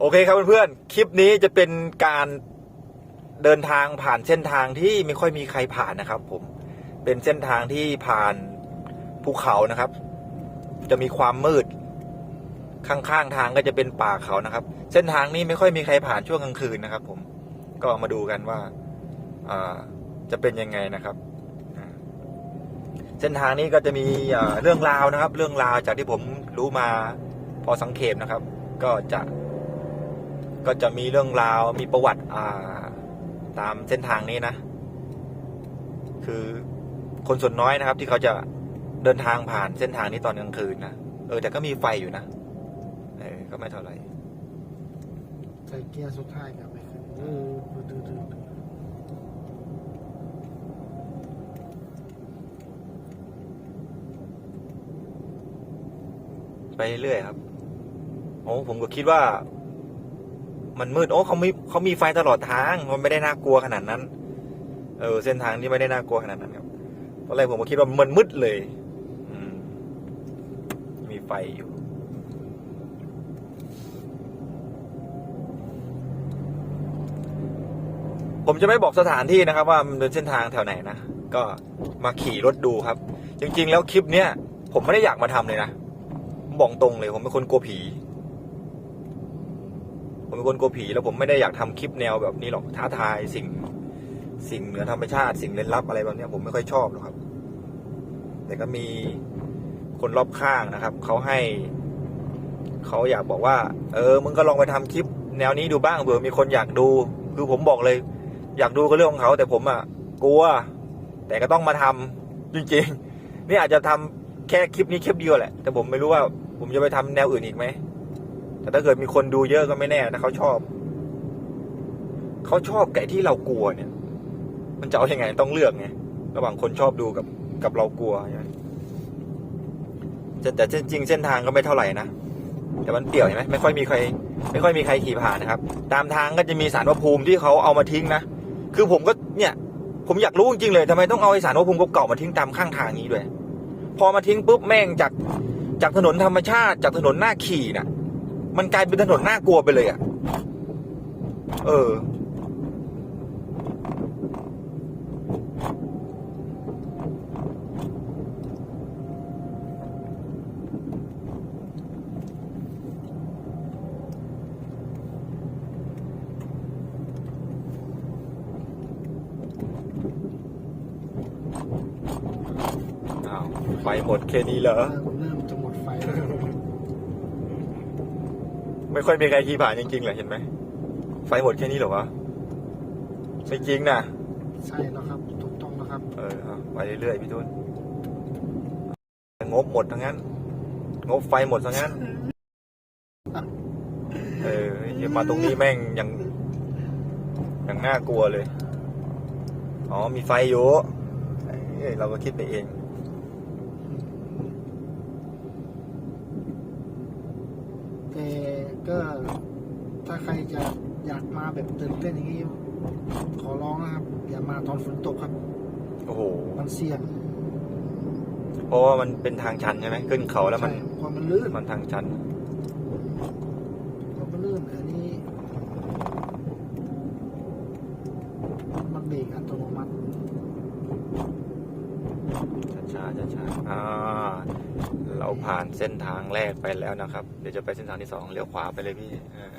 โอเคครับเพื่อนๆ คลิปนี้จะเป็นการเดินทางผ่านเส้นทางที่ไม่ค่อยมีใครผ่านนะครับ ผม เป็นเส้นทางที่ผ่านภูเขานะครับ จะมีความมืด ข้างๆทางก็จะเป็นป่าเขานะครับ เส้นทางนี้ไม่ค่อยมีใครผ่านช่วงกลางคืนนะครับ ผม ก็มาดูกันว่าจะเป็นยังไงนะครับ เส้นทางนี้ก็จะมีเรื่องราวนะครับ เรื่องราวจากที่ผมรู้มาพอสังเขปนะครับ ก็จะ ก็จะมีเรื่องราวมีประวัติอ่าตามเส้นทางนี้นะ คือคนส่วนน้อยนะครับ ที่เขาจะเดินทางผ่านเส้นทางนี้ตอนกลางคืนนะเออแต่ก็มีไฟอยู่นะเออก็ไม่เท่าไหร่ใส่เกียร์สุดท้ายกลับไปขึ้นเออดื้อดื้อดื้อไปเรื่อยๆครับโอ้ผมก็คิดว่า มันมืด โอ้เขามีเขามีไฟตลอดทาง มันไม่ได้น่ากลัวขนาดนั้น เออ เส้นทางนี้ไม่ได้น่ากลัวขนาดนั้นครับตอนแรกผมก็คิดว่ามันมืดเลยมีไฟอยู่ ผมจะไม่บอกสถานที่นะครับ ว่ามันเป็นเส้นทางแถวไหนนะ ก็มาขี่รถดูครับ จริง ๆ แล้วคลิปเนี้ยผมไม่ได้อยากมาทำเลยนะบอกตรงเลย ผมเป็นคนกลัวผี ผมเป็นคนกลัวผีแล้วผมไม่ได้อยากทำคลิปแนวแบบนี้หรอกท้าทายสิ่ง สิ่งเหนือธรรมชาติ สิ่งเล่นลับอะไรแบบนี้ผมไม่ค่อยชอบหรอกครับ แต่ก็มีคนรอบข้างนะครับเขาให้เขาอยากบอกว่า เออมึงก็ลองไปทำคลิป แนวนี้ดูบ้างเผื่อมีคนอยากดูคือผมบอกเลย อยากดูก็เรื่องของเขา แต่ผมอะกลัว แต่ก็ต้องมาทำจริงๆนี่อาจจะทำแค่คลิปนี้คลิปเดียวแหละ แต่ผมไม่รู้ว่า ผมจะไปทำแนวอื่นอีกไหม แต่ถ้าเกิดมีคนดูเยอะก็ไม่แน่นะเขาชอบ เขาชอบไก่ที่เรากลัวเนี่ย มันจะเอาอยัางไงต้องเลือกไงระหว่างคนชอบดูกับกับเรากลัวใช่ไหมแต่จริงๆเส้นทางก็ไม่เท่าไหร่นะแต่มันเปี่ยวเห็นไหมไม่ค่อยมีใคร ไม่ค่อยมีใครขี่ผ่านนะครับ ตามทางก็จะมีสารพระภูมิที่เขาเอามาทิ้งนะคือผมก็เนี่ย ผมอยากรู้จริงเลยทำไมต้องเอาไอสารพระภูมิเก่ามาทิ้งตามข้างทางนี้ด้วย พอมาทิ้งปุ๊บแม่งจากจากถนนธรรมชาติ จากถนนหน้าขี่น่ะ มันกลายเป็นถนนน่ากลัวไปเลยอะ่ะ เออไฟหมดแค่นี้เหรอ เริ่มเริ่มจะหมดไฟแล้ว ไม่ค่อยมีใครขี่ผ่านจริงๆเลยเห็นไหม ไฟหมดแค่นี้เหรอวะ ไม่จริงนะ ใช่แล้วครับ ถูกต้องแล้วครับ เออเอาไปเรื่อยๆพี่ทุนงบหมดทั้งนั้น งบไฟหมดทั้งนั้น เอออย่ามาตรงนี้แม่งยังยังน่ากลัวเลย อ๋อมีไฟอยู่เอ้ยเราก็คิดไปเอง แต่ก็ ถ้าใครจะอยากมาแบบตื่นเต้นอย่างนี้ ขอร้องนะครับ อย่ามาตอนฝนตกครับ โอ้โห มันเสี่ยง เพราะว่ามันเป็นทางชันใช่ไหมขึ้นเขาแล้วมันใช่ความมันลื่นมันทางชัน ความมันลื่นอันนี้ มันเบรกอัตโนมัติช้าช้าช้าๆอ่า เราผ่านเส้นทางแรกไปแล้วนะครับ เดี๋ยวจะไปเส้นทางที่สองเลี้ยวขวาไปเลยพี่เออ